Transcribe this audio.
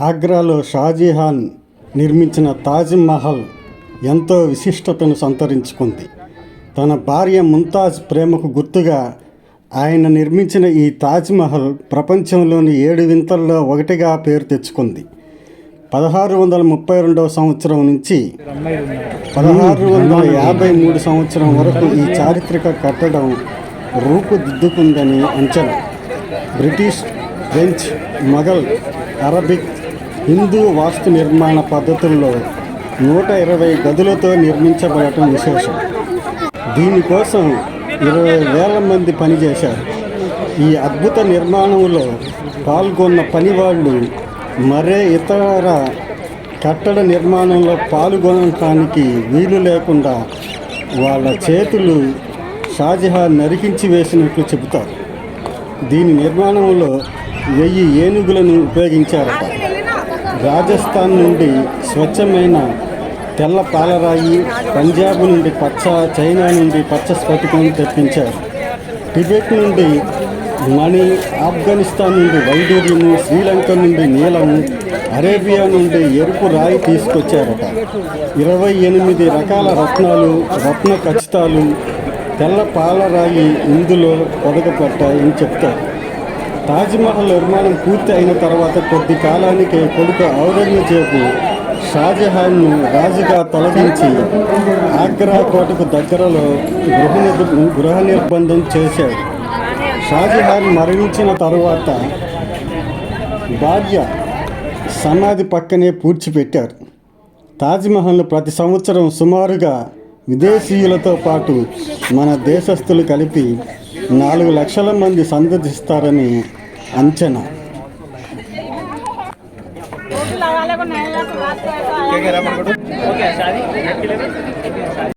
ఆగ్రాలో షాజీహాన్ నిర్మించిన తాజ్ మహల్ ఎంతో విశిష్టతను సంతరించుకుంది. తన భార్య ముంతాజ్ ప్రేమకు గుర్తుగా ఆయన నిర్మించిన ఈ తాజ్మహల్ ప్రపంచంలోని ఏడు వింతల్లో ఒకటిగా పేరు తెచ్చుకుంది. పదహారు వందల ముప్పై రెండవ సంవత్సరం నుంచి పదహారు వందల యాభై మూడు సంవత్సరం వరకు ఈ చారిత్రక కట్టడం రూపుదిద్దుకుందని అంచనా. British French Mughal Arabic Hindu వాస్తు నిర్మాణ పద్ధతుల్లో నూట ఇరవై గదులతో నిర్మించబడటం విశేషం. దీనికోసం ఇరవై వేల మంది పనిచేశారు ఈ అద్భుత నిర్మాణంలో పాల్గొన్న పనివాళ్ళు మరే ఇతర కట్టడ నిర్మాణంలో పాల్గొనడానికి వీలు లేకుండా వాళ్ళ చేతులు షాజహాన్ నరికించి వేసినట్లు చెబుతారు. దీని నిర్మాణంలో వెయ్యి ఏనుగులను ఉపయోగించారట. రాజస్థాన్ నుండి స్వచ్ఛమైన తెల్ల పాలరాయి పంజాబ్ నుండి పచ్చ చైనా నుండి పచ్చ స్ఫటికం తెప్పించారు. టిబెట్ నుండి మణి ఆఫ్ఘనిస్తాన్ నుండి వైడూర్యము శ్రీలంక నుండి నీలము అరేబియా నుండి ఎరుపు రాయి తీసుకొచ్చారట. ఇరవై ఎనిమిది రకాల రత్నాలు రత్న ఖచ్చితాలు తెల్ల పాలరాయి ఇందులో పొదగపట్టాయని చెప్తారు. తాజ్మహల్ నిర్మాణం పూర్తి అయిన తర్వాత కొద్ది కాలానికి కొడుకు ఔరంగజేబు షాజహాన్ను రాజుగా తొలగించి ఆగ్రా కోటకు దగ్గరలో గృహ గృహ నిర్బంధం చేశాడు. షాజహాన్ మరణించిన తరువాత భార్య సమాధి పక్కనే పూడ్చిపెట్టారు. తాజ్మహల్ను ప్రతి సంవత్సరం సుమారుగా విదేశీయులతో పాటు మన దేశస్థులు కలిపి నాలుగు లక్షల మంది సందర్శిస్తారని అంచనా